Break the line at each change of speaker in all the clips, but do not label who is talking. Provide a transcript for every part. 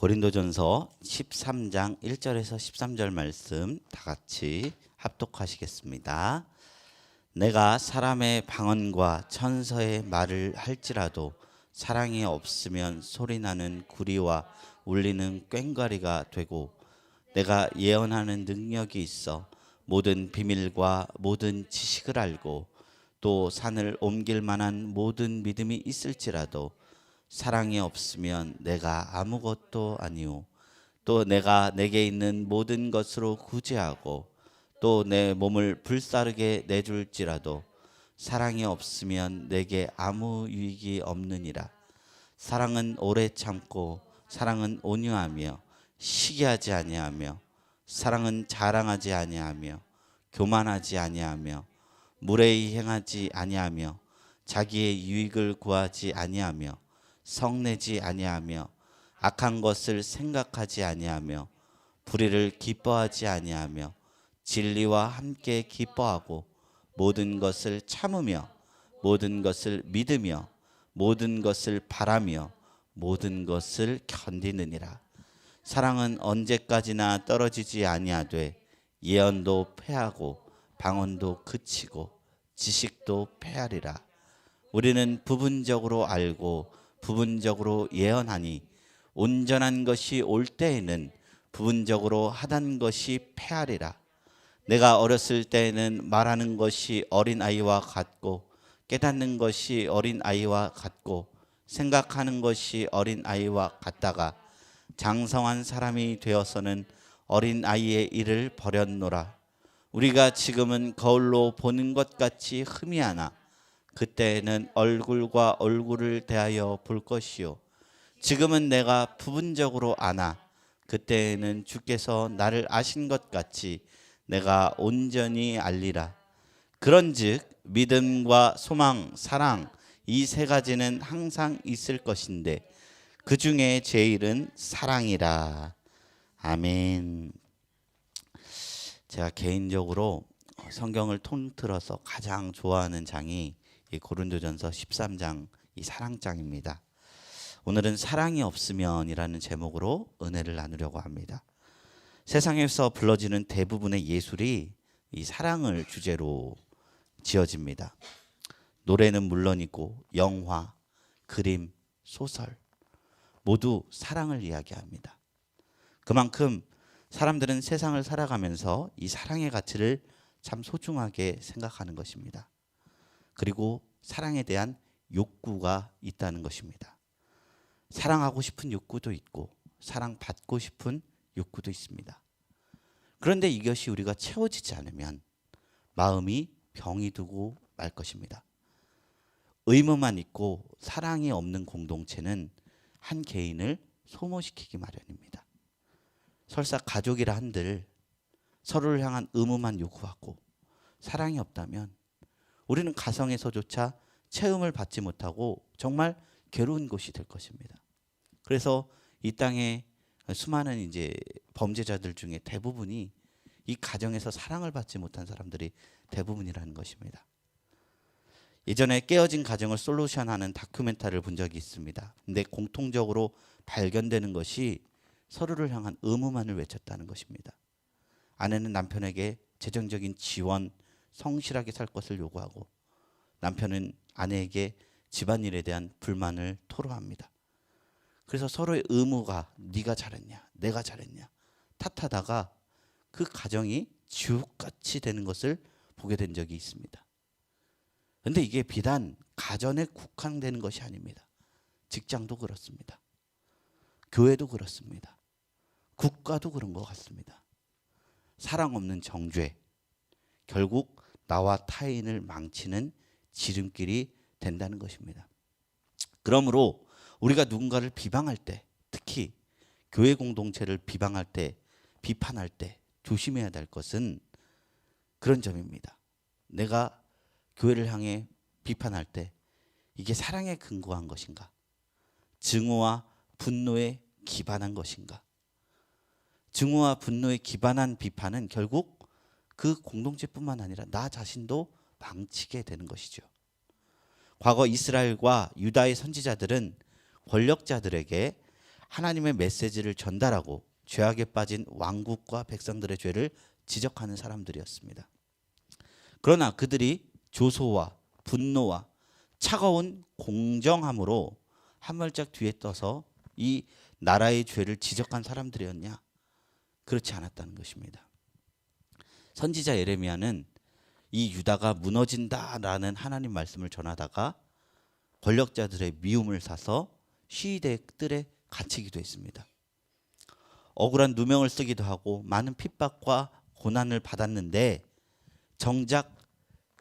고린도전서 13장 1절에서 13절 말씀 다 같이 합독하시겠습니다. 내가 사람의 방언과 천서의 말을 할지라도 사랑이 없으면 소리나는 구리와 울리는 꽹과리가 되고 내가 예언하는 능력이 있어 모든 비밀과 모든 지식을 알고 또 산을 옮길 만한 모든 믿음이 있을지라도 사랑이 없으면 내가 아무것도 아니오. 또 내가 내게 있는 모든 것으로 구제하고 또 내 몸을 불사르게 내줄지라도 사랑이 없으면 내게 아무 유익이 없느니라. 사랑은 오래 참고 사랑은 온유하며 시기하지 아니하며 사랑은 자랑하지 아니하며 교만하지 아니하며 무례히 행하지 아니하며 자기의 유익을 구하지 아니하며 성내지 아니하며 악한 것을 생각하지 아니하며 불의를 기뻐하지 아니하며 진리와 함께 기뻐하고 모든 것을 참으며 모든 것을 믿으며 모든 것을 바라며 모든 것을 견디느니라. 사랑은 언제까지나 떨어지지 아니하되 예언도 패하고 방언도 그치고 지식도 패하리라. 우리는 부분적으로 알고 부분적으로 예언하니 온전한 것이 올 때에는 부분적으로 하던 것이 패하리라. 내가 어렸을 때에는 말하는 것이 어린 아이와 같고 깨닫는 것이 어린 아이와 같고 생각하는 것이 어린 아이와 같다가 장성한 사람이 되어서는 어린 아이의 일을 버렸노라. 우리가 지금은 거울로 보는 것 같이 흠이 하나 그때에는 얼굴과 얼굴을 대하여 볼 것이요. 지금은 내가 부분적으로 아나 그때에는 주께서 나를 아신 것 같이 내가 온전히 알리라. 그런즉 믿음과 소망 사랑 이 세 가지는 항상 있을 것인데 그 중에 제일은 사랑이라. 아멘. 제가 개인적으로 성경을 통틀어서 가장 좋아하는 장이 이 고린도전서 13장 이 사랑장입니다. 오늘은 사랑이 없으면이라는 제목으로 은혜를 나누려고 합니다. 세상에서 불러지는 대부분의 예술이 이 사랑을 주제로 지어집니다. 노래는 물론이고 영화, 그림, 소설 모두 사랑을 이야기합니다. 그만큼 사람들은 세상을 살아가면서 이 사랑의 가치를 참 소중하게 생각하는 것입니다. 그리고 사랑에 대한 욕구가 있다는 것입니다. 사랑하고 싶은 욕구도 있고 사랑받고 싶은 욕구도 있습니다. 그런데 이것이 우리가 채워지지 않으면 마음이 병이 두고 말 것입니다. 의무만 있고 사랑이 없는 공동체는 한 개인을 소모시키기 마련입니다. 설사 가족이라 한들 서로를 향한 의무만 요구하고 사랑이 없다면 우리는 가성에서조차 체험을 받지 못하고 정말 괴로운 곳이 될 것입니다. 그래서 이 땅에 수많은 이제 범죄자들 중에 대부분이 이 가정에서 사랑을 받지 못한 사람들이 대부분이라는 것입니다. 예전에 깨어진 가정을 솔루션하는 다큐멘터리를 본 적이 있습니다. 근데 공통적으로 발견되는 것이 서로를 향한 의무만을 외쳤다는 것입니다. 아내는 남편에게 재정적인 지원, 성실하게 살 것을 요구하고 남편은 아내에게 집안일에 대한 불만을 토로합니다. 그래서 서로의 의무가 네가 잘했냐, 내가 잘했냐 탓하다가 그 가정이 지옥같이 되는 것을 보게 된 적이 있습니다. 그런데 이게 비단 가정에 국한되는 것이 아닙니다. 직장도 그렇습니다. 교회도 그렇습니다. 국가도 그런 것 같습니다. 사랑 없는 정죄, 결국 나와 타인을 망치는 지름길이 된다는 것입니다. 그러므로 우리가 누군가를 비방할 때, 특히 교회 공동체를 비방할 때, 비판할 때 조심해야 될 것은 그런 점입니다. 내가 교회를 향해 비판할 때 이게 사랑에 근거한 것인가? 증오와 분노에 기반한 것인가? 증오와 분노에 기반한 비판은 결국 그 공동체뿐만 아니라 나 자신도 망치게 되는 것이죠. 과거 이스라엘과 유다의 선지자들은 권력자들에게 하나님의 메시지를 전달하고 죄악에 빠진 왕국과 백성들의 죄를 지적하는 사람들이었습니다. 그러나 그들이 조소와 분노와 차가운 공정함으로 한 발짝 뒤에 떠서 이 나라의 죄를 지적한 사람들이었냐? 그렇지 않았다는 것입니다. 선지자 예레미야는 이 유다가 무너진다라는 하나님 말씀을 전하다가 권력자들의 미움을 사서 시위대 뜰에 갇히기도 했습니다. 억울한 누명을 쓰기도 하고 많은 핍박과 고난을 받았는데 정작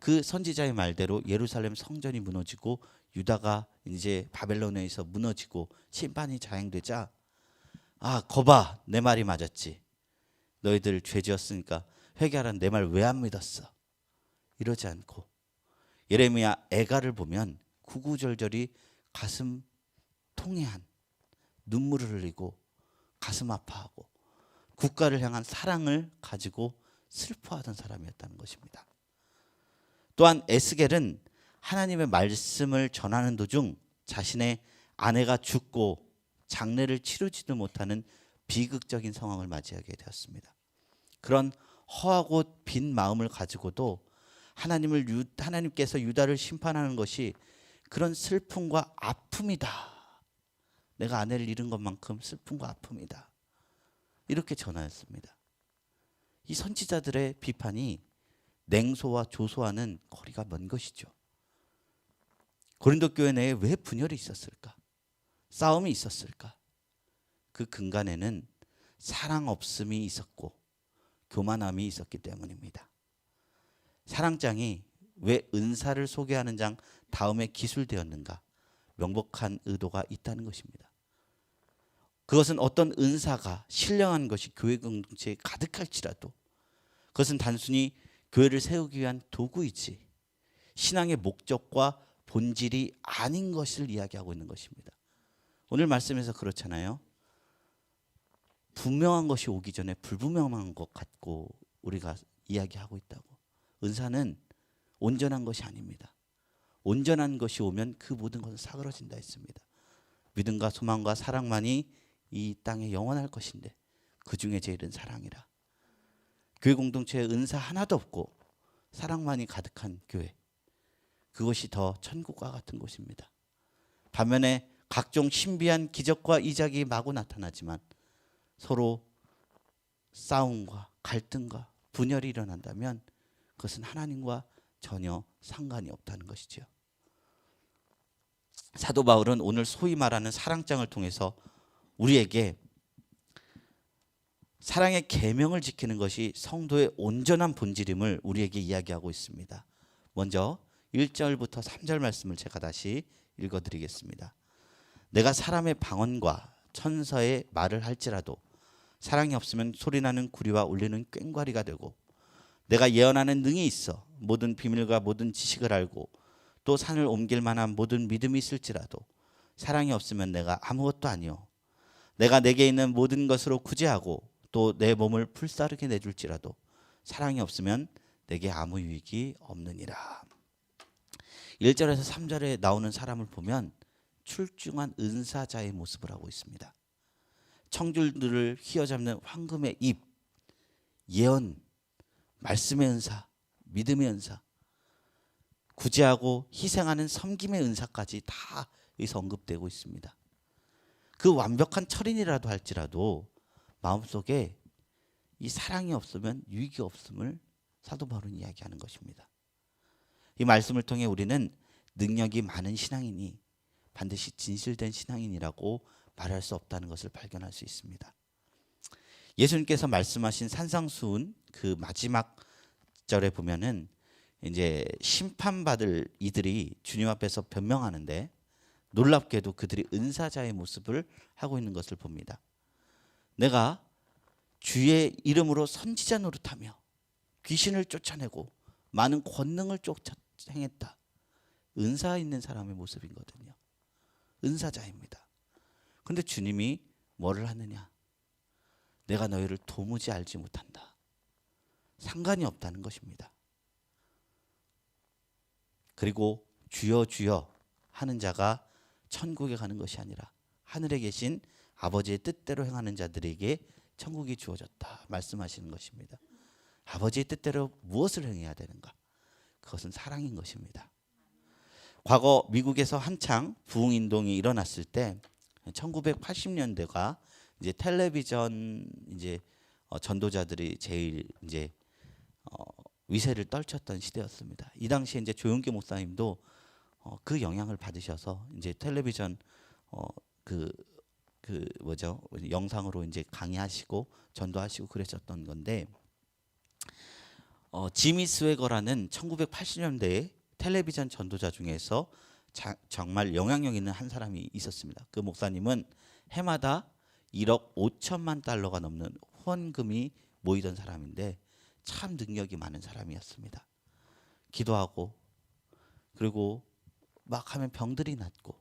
그 선지자의 말대로 예루살렘 성전이 무너지고 유다가 이제 바벨론에서 무너지고 심판이 자행되자 아 거봐 내 말이 맞았지 너희들 죄 지었으니까 회개하라는 내 말 왜 안 믿었어 이러지 않고 예레미야 애가를 보면 구구절절이 가슴 통해한 눈물을 흘리고 가슴 아파하고 국가를 향한 사랑을 가지고 슬퍼하던 사람이었다는 것입니다. 또한 에스겔은 하나님의 말씀을 전하는 도중 자신의 아내가 죽고 장례를 치르지도 못하는 비극적인 상황을 맞이하게 되었습니다. 그런 허하고 빈 마음을 가지고도 하나님을 유, 하나님께서 유다를 심판하는 것이 그런 슬픔과 아픔이다. 내가 아내를 잃은 것만큼 슬픔과 아픔이다. 이렇게 전하였습니다. 이 선지자들의 비판이 냉소와 조소와는 거리가 먼 것이죠. 고린도 교회 내에 왜 분열이 있었을까? 싸움이 있었을까? 그 근간에는 사랑 없음이 있었고 교만함이 있었기 때문입니다. 사랑장이 왜 은사를 소개하는 장 다음에 기술되었는가? 명복한 의도가 있다는 것입니다. 그것은 어떤 은사가 신령한 것이 교회 공동체에 가득할지라도 그것은 단순히 교회를 세우기 위한 도구이지 신앙의 목적과 본질이 아닌 것을 이야기하고 있는 것입니다. 오늘 말씀에서 그렇잖아요. 분명한 것이 오기 전에 불분명한 것 같고 우리가 이야기하고 있다고. 은사는 온전한 것이 아닙니다. 온전한 것이 오면 그 모든 것은 사그러진다 했습니다. 믿음과 소망과 사랑만이 이 땅에 영원할 것인데 그 중에 제일은 사랑이라. 교회 공동체에 은사 하나도 없고 사랑만이 가득한 교회. 그것이 더 천국과 같은 곳입니다. 반면에 각종 신비한 기적과 이작이 마구 나타나지만 서로 싸움과 갈등과 분열이 일어난다면 그것은 하나님과 전혀 상관이 없다는 것이지요. 사도 바울은 오늘 소위 말하는 사랑장을 통해서 우리에게 사랑의 계명을 지키는 것이 성도의 온전한 본질임을 우리에게 이야기하고 있습니다. 먼저 1절부터 3절 말씀을 제가 다시 읽어 드리겠습니다. 내가 사람의 방언과 천사의 말을 할지라도 사랑이 없으면 소리나는 구리와 울리는 꽹과리가 되고 내가 예언하는 능이 있어 모든 비밀과 모든 지식을 알고 또 산을 옮길 만한 모든 믿음이 있을지라도 사랑이 없으면 내가 아무것도 아니요 내가 내게 있는 모든 것으로 구제하고 또 내 몸을 풀사르게 내줄지라도 사랑이 없으면 내게 아무 유익이 없느니라. 1절에서 3절에 나오는 사람을 보면 출중한 은사자의 모습을 하고 있습니다. 청줄들을 휘어잡는 황금의 입, 예언, 말씀의 은사, 믿음의 은사, 구제하고 희생하는 섬김의 은사까지 다 여기서 언급되고 있습니다. 그 완벽한 철인이라도 할지라도 마음속에 이 사랑이 없으면 유익이 없음을 사도 바울은 이야기하는 것입니다. 이 말씀을 통해 우리는 능력이 많은 신앙인이 반드시 진실된 신앙인이라고 말할 수 없다는 것을 발견할 수 있습니다. 예수님께서 말씀하신 산상수훈 그 마지막 절에 보면은 이제 심판받을 이들이 주님 앞에서 변명하는데 놀랍게도 그들이 은사자의 모습을 하고 있는 것을 봅니다. 내가 주의 이름으로 선지자 노릇하며 귀신을 쫓아내고 많은 권능을 쫓아 행했다. 은사 있는 사람의 모습이거든요. 은사자입니다. 근데 주님이 뭐를 하느냐? 내가 너희를 도무지 알지 못한다. 상관이 없다는 것입니다. 그리고 주여 주여 하는 자가 천국에 가는 것이 아니라 하늘에 계신 아버지의 뜻대로 행하는 자들에게 천국이 주어졌다 말씀하시는 것입니다. 아버지의 뜻대로 무엇을 행해야 되는가? 그것은 사랑인 것입니다. 과거 미국에서 한창 부흥 운동이 일어났을 때 1980년대가 이제 텔레비전 이제 어, 전도자들이 제일 이제 어, 위세를 떨쳤던 시대였습니다. 이 당시에 이제 조용기 목사님도 어, 그 영향을 받으셔서 이제 텔레비전 어, 그, 그 뭐죠 영상으로 이제 강의하시고 전도하시고 그러셨던 건데 어, 지미 스웨거라는 1980년대에 텔레비전 전도자 중에서 자, 정말 영향력 있는 한 사람이 있었습니다. 그 목사님은 해마다 1억 5천만 달러가 넘는 후원금이 모이던 사람인데 참 능력이 많은 사람이었습니다. 기도하고 그리고 막 하면 병들이 낫고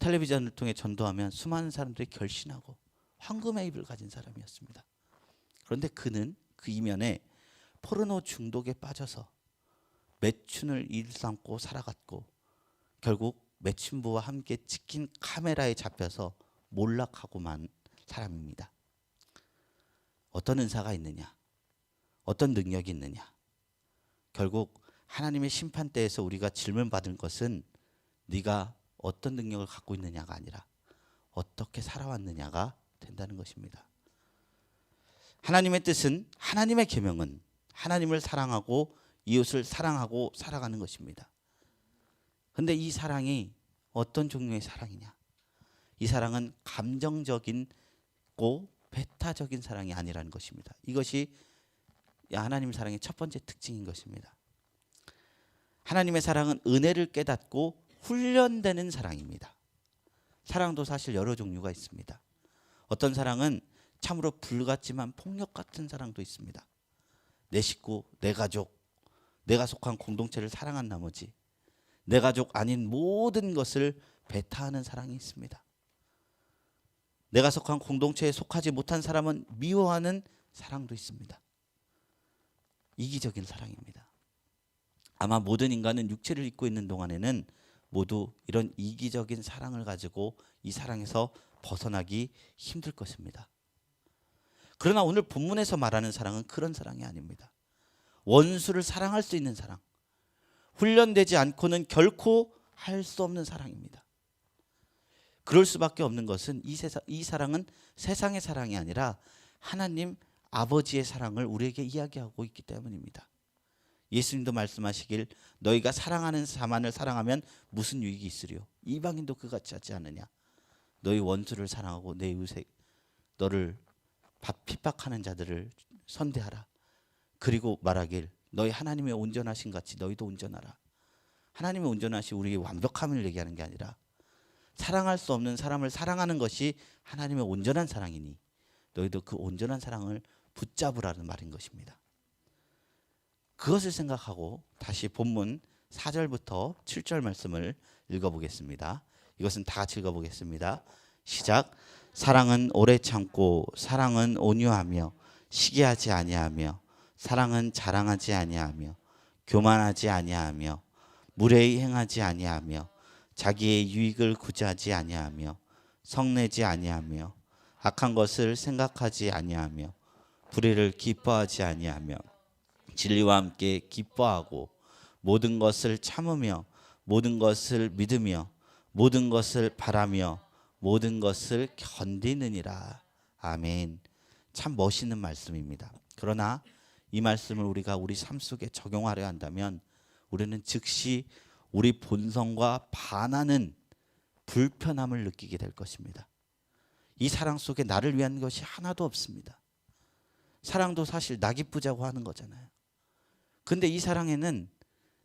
텔레비전을 통해 전도하면 수많은 사람들이 결신하고 황금의 입을 가진 사람이었습니다. 그런데 그는 그 이면에 포르노 중독에 빠져서 매춘을 일삼고 살아갔고 결국 매춘부와 함께 찍힌 카메라에 잡혀서 몰락하고만 사람입니다. 어떤 은사가 있느냐? 어떤 능력이 있느냐? 결국 하나님의 심판대에서 우리가 질문받을 것은 네가 어떤 능력을 갖고 있느냐가 아니라 어떻게 살아왔느냐가 된다는 것입니다. 하나님의 뜻은 하나님의 계명은 하나님을 사랑하고 이웃을 사랑하고 살아가는 것입니다. 근데 이 사랑이 어떤 종류의 사랑이냐? 이 사랑은 감정적인 고 배타적인 사랑이 아니라는 것입니다. 이것이 하나님 사랑의 첫 번째 특징인 것입니다. 하나님의 사랑은 은혜를 깨닫고 훈련되는 사랑입니다. 사랑도 사실 여러 종류가 있습니다. 어떤 사랑은 참으로 불 같지만 폭력 같은 사랑도 있습니다. 내 식구, 내 가족, 내가 속한 공동체를 사랑한 나머지 내 가족 아닌 모든 것을 배타하는 사랑이 있습니다. 내가 속한 공동체에 속하지 못한 사람은 미워하는 사랑도 있습니다. 이기적인 사랑입니다. 아마 모든 인간은 육체를 입고 있는 동안에는 모두 이런 이기적인 사랑을 가지고 이 사랑에서 벗어나기 힘들 것입니다. 그러나 오늘 본문에서 말하는 사랑은 그런 사랑이 아닙니다. 원수를 사랑할 수 있는 사랑. 훈련되지 않고는 결코 할 수 없는 사랑입니다. 그럴 수밖에 없는 것은 이, 세상, 이 사랑은 세상의 사랑이 아니라 하나님 아버지의 사랑을 우리에게 이야기하고 있기 때문입니다. 예수님도 말씀하시길 너희가 사랑하는 자만을 사랑하면 무슨 유익이 있으리요? 이방인도 그같이 하지 않느냐? 너희 원수를 사랑하고 내 이웃에 너를 핍박하는 자들을 선대하라. 그리고 말하길 너희 하나님의 온전하신 같이 너희도 온전하라. 하나님의 온전하시 우리의 완벽함을 얘기하는 게 아니라 사랑할 수 없는 사람을 사랑하는 것이 하나님의 온전한 사랑이니 너희도 그 온전한 사랑을 붙잡으라는 말인 것입니다. 그것을 생각하고 다시 본문 4절부터 7절 말씀을 읽어보겠습니다. 이것은 다 같이 읽어보겠습니다. 시작. 사랑은 오래 참고 사랑은 온유하며 시기하지 아니하며 사랑은 자랑하지 아니하며 교만하지 아니하며 무례히 행하지 아니하며 자기의 유익을 구제하지 아니하며 성내지 아니하며 악한 것을 생각하지 아니하며 불의를 기뻐하지 아니하며 진리와 함께 기뻐하고 모든 것을 참으며 모든 것을 믿으며 모든 것을 바라며 모든 것을 견디느니라. 아멘. 참 멋있는 말씀입니다. 그러나 이 말씀을 우리가 우리 삶 속에 적용하려 한다면 우리는 즉시 우리 본성과 반하는 불편함을 느끼게 될 것입니다. 이 사랑 속에 나를 위한 것이 하나도 없습니다. 사랑도 사실 나 기쁘자고 하는 거잖아요. 근데 이 사랑에는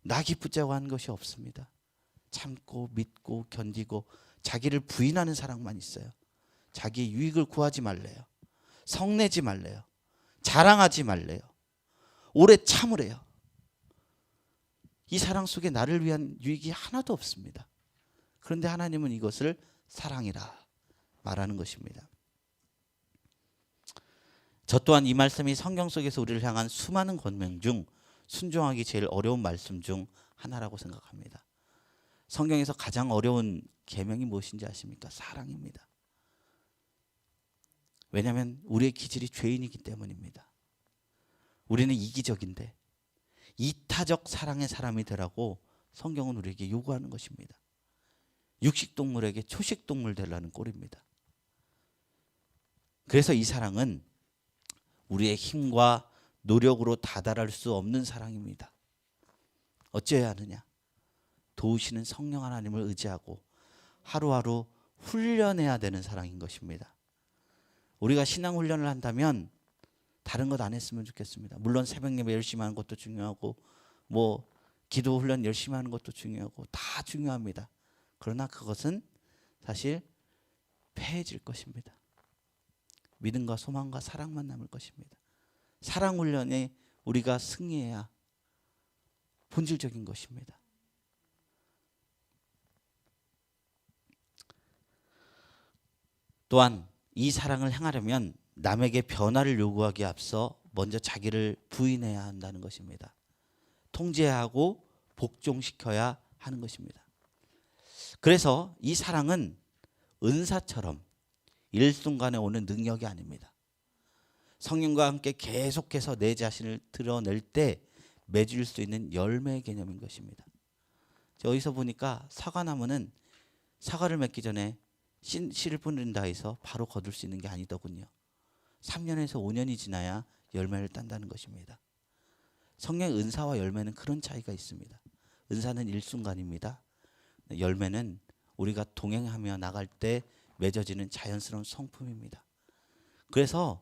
나 기쁘자고 하는 것이 없습니다. 참고 믿고 견디고 자기를 부인하는 사랑만 있어요. 자기의 유익을 구하지 말래요. 성내지 말래요. 자랑하지 말래요. 오래 참으래요. 이 사랑 속에 나를 위한 유익이 하나도 없습니다. 그런데 하나님은 이것을 사랑이라 말하는 것입니다. 저 또한 이 말씀이 성경 속에서 우리를 향한 수많은 권명 중 순종하기 제일 어려운 말씀 중 하나라고 생각합니다. 성경에서 가장 어려운 계명이 무엇인지 아십니까? 사랑입니다. 왜냐하면 우리의 기질이 죄인이기 때문입니다. 우리는 이기적인데 이타적 사랑의 사람이 되라고 성경은 우리에게 요구하는 것입니다. 육식 동물에게 초식 동물 되라는 꼴입니다. 그래서 이 사랑은 우리의 힘과 노력으로 다다를 수 없는 사랑입니다. 어찌해야 하느냐? 도우시는 성령 하나님을 의지하고 하루하루 훈련해야 되는 사랑인 것입니다. 우리가 신앙 훈련을 한다면 다른 것 안 했으면 좋겠습니다. 물론 새벽 예배 열심히 하는 것도 중요하고 뭐 기도 훈련 열심히 하는 것도 중요하고 다 중요합니다. 그러나 그것은 사실 패해질 것입니다. 믿음과 소망과 사랑만 남을 것입니다. 사랑 훈련에 우리가 승리해야 본질적인 것입니다. 또한 이 사랑을 행하려면 남에게 변화를 요구하기에 앞서 먼저 자기를 부인해야 한다는 것입니다. 통제하고 복종시켜야 하는 것입니다. 그래서 이 사랑은 은사처럼 일순간에 오는 능력이 아닙니다. 성령과 함께 계속해서 내 자신을 드러낼 때 맺을 수 있는 열매의 개념인 것입니다. 저 어디서 보니까 사과나무는 사과를 맺기 전에 씨- 씨를 뿌린다 해서 바로 거둘 수 있는 게 아니더군요. 3년에서 5년이 지나야 열매를 딴다는 것입니다. 성령의 은사와 열매는 그런 차이가 있습니다. 은사는 일순간입니다. 열매는 우리가 동행하며 나갈 때 맺어지는 자연스러운 성품입니다. 그래서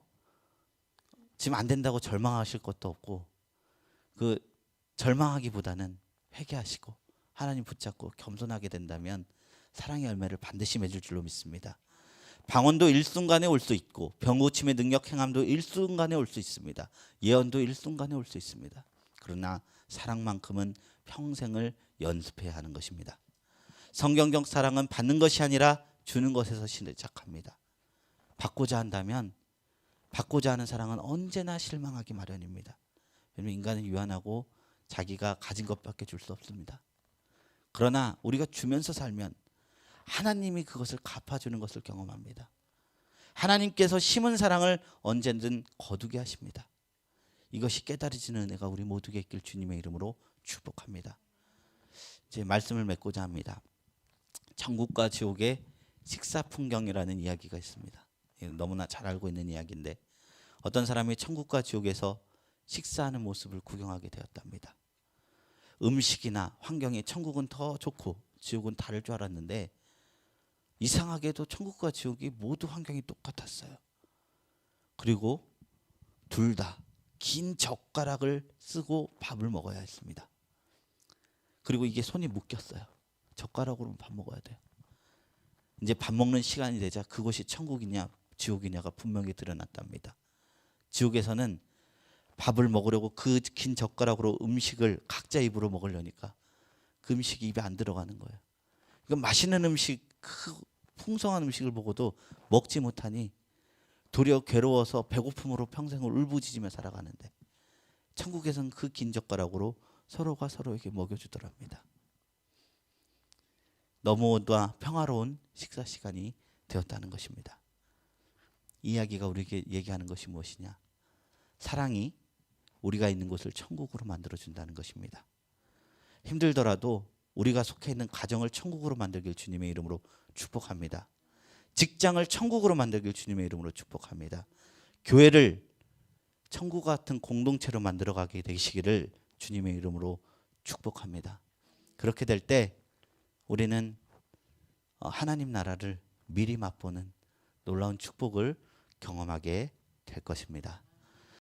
지금 안 된다고 절망하실 것도 없고 그 절망하기보다는 회개하시고 하나님 붙잡고 겸손하게 된다면 사랑의 열매를 반드시 맺을 줄로 믿습니다. 방언도 일순간에 올 수 있고 병고침의 능력 행함도 일순간에 올 수 있습니다. 예언도 일순간에 올 수 있습니다. 그러나 사랑만큼은 평생을 연습해야 하는 것입니다. 성경적 사랑은 받는 것이 아니라 주는 것에서 시작합니다. 받고자 한다면 받고자 하는 사랑은 언제나 실망하기 마련입니다. 왜냐하면 인간은 유한하고 자기가 가진 것밖에 줄 수 없습니다. 그러나 우리가 주면서 살면 하나님이 그것을 갚아주는 것을 경험합니다. 하나님께서 심은 사랑을 언제든 거두게 하십니다. 이것이 깨달아지는 은혜가 우리 모두에게 있길 주님의 이름으로 축복합니다. 이제 말씀을 맺고자 합니다. 천국과 지옥의 식사 풍경이라는 이야기가 있습니다. 이건 너무나 잘 알고 있는 이야기인데 어떤 사람이 천국과 지옥에서 식사하는 모습을 구경하게 되었답니다. 음식이나 환경이 천국은 더 좋고 지옥은 다를 줄 알았는데 이상하게도 천국과 지옥이 모두 환경이 똑같았어요. 그리고 둘 다 긴 젓가락을 쓰고 밥을 먹어야 했습니다. 그리고 이게 손이 묶였어요. 젓가락으로 밥 먹어야 돼요. 이제 밥 먹는 시간이 되자 그것이 천국이냐 지옥이냐가 분명히 드러났답니다. 지옥에서는 밥을 먹으려고 그 긴 젓가락으로 음식을 각자 입으로 먹으려니까 그 음식이 입에 안 들어가는 거예요. 그 맛있는 음식, 그 풍성한 음식을 먹어도 먹지 못하니 도리어 괴로워서 배고픔으로 평생을 울부짖으며 살아가는데 천국에서는 그긴 젓가락으로 서로가 서로에게 먹여주더랍니다. 너무나 평화로운 식사 시간이 되었다는 것입니다. 이 이야기가 우리에게 얘기하는 것이 무엇이냐? 사랑이 우리가 있는 곳을 천국으로 만들어 준다는 것입니다. 힘들더라도 우리가 속해 있는 가정을 천국으로 만들길 주님의 이름으로 축복합니다. 직장을 천국으로 만들길 주님의 이름으로 축복합니다. 교회를 천국 같은 공동체로 만들어 가게 되시기를 주님의 이름으로 축복합니다. 그렇게 될 때 우리는 어, 하나님 나라를 미리 맛보는 놀라운 축복을 경험하게 될 것입니다.